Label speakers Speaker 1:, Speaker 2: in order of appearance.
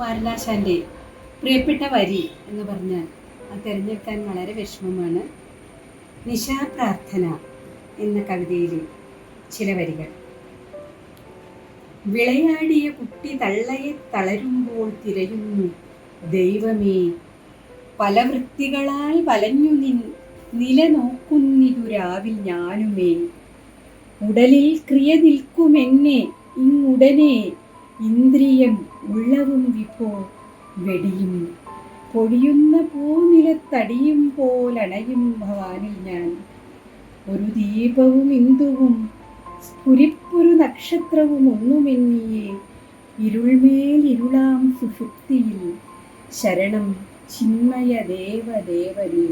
Speaker 1: കുമാരനാശാന്റെ പ്രിയപ്പെട്ട വരി എന്ന് പറഞ്ഞാൽ അത് തിരഞ്ഞെടുക്കാൻ വളരെ വിഷമമാണ്. നിശാപ്രാർത്ഥന എന്ന കവിതയിലെ ചില വരികൾ. വിളയാടിയ കുട്ടി തള്ളയെ തളരുമ്പോൾ തിരയുന്നു. ദൈവമേ പല വൃത്തികളാൽ വലഞ്ഞു നിൻ നിലനോക്കുന്നിരു രാവിൽ ഞാനുമേ. ഉടലിൽ ക്രിയ നിൽക്കുമെന്നെ ഇങ്ങുടനെ ഇന്ദ്രിയം ഉള്ളവും വിപ്പോ വെടിയും. പൊഴിയുന്ന പൂനിലത്തടിയും പോലണയും ഭവാനിൽ ഞാൻ. ഒരു ദീപവും ഇന്ദുവും സ്ഫുരിപ്പൊരു നക്ഷത്രവും ഒന്നുമെന്നിയെ. ഇരുൾമേൽ ഇരുളാം സുഷുപ്തിയിൽ ശരണം ചിന്മയ ദേവദേവനേ